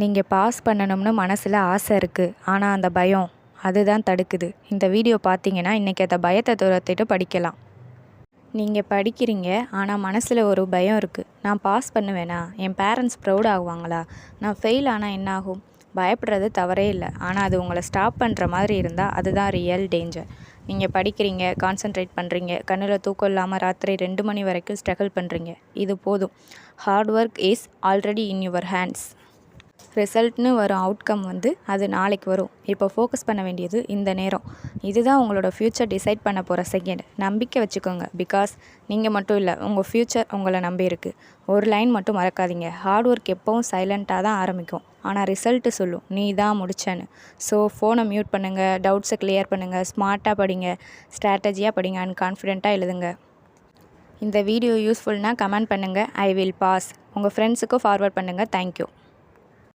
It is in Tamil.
நீங்கள் பாஸ் பண்ணணும்னு மனசில் ஆசை இருக்குது ஆனால் அந்த பயம் அதுதான் தடுக்குது. இந்த வீடியோ பார்த்தீங்கன்னா இன்றைக்கி அந்த பயத்தை துரத்திட்டு படிக்கலாம். நீங்கள் படிக்கிறீங்க ஆனால் மனசில் ஒரு பயம் இருக்குது நான் பாஸ் பண்ணுவேனா? என் பேரண்ட்ஸ் ப்ரௌட் ஆகுவாங்களா? நான் ஃபெயில் ஆனால் என்ன ஆகும் பயப்படுறது தவறே இல்லை. ஆனால் அது உங்களை ஸ்டாப் பண்ணுற மாதிரி இருந்தால் அதுதான் ரியல் டேஞ்சர். நீங்கள் படிக்கிறீங்க கான்சென்ட்ரேட் பண்ணுறீங்க கண்ணில் தூக்கம் இல்லாமல் ராத்திரி ரெண்டு மணி வரைக்கும் ஸ்ட்ரகிள் பண்ணுறீங்க இது போதும். Hard work is already in your hands. ரிசல்ட்னு வரும் அவுட்கம் வந்து அது நாளைக்கு வரும். இப்போ ஃபோக்கஸ் பண்ண வேண்டியது இந்த நேரம். இதுதான் உங்களோட ஃப்யூச்சர் டிசைட் பண்ண போகிற செகண்ட் நம்பிக்கை வச்சுக்கோங்க. பிகாஸ் நீங்கள் மட்டும் இல்லை உங்கள் ஃப்யூச்சர் உங்களை நம்பி இருக்குது ஒரு லைன் மட்டும் மறக்காதீங்க. ஹார்ட் ஒர்க் எப்போவும் சைலண்ட்டாக தான் ஆரம்பிக்கும். ஆனால் ரிசல்ட்டு சொல்லும் நீ தான் முடிச்சேன்னு. ஸோ ஃபோனை மியூட் பண்ணுங்கள் டவுட்ஸை கிளியர் பண்ணுங்கள் ஸ்மார்ட்டாக படிங்க ஸ்ட்ராட்டஜியாக படிங்க அண்ட் கான்ஃபிடென்ட்டாக எழுதுங்க. இந்த வீடியோ யூஸ்ஃபுல்னால் கமெண்ட் பண்ணுங்கள் ஐ வில் பாஸ் உங்கள் ஃப்ரெண்ட்ஸுக்கும் ஃபார்வர்ட் பண்ணுங்கள் தேங்க்யூ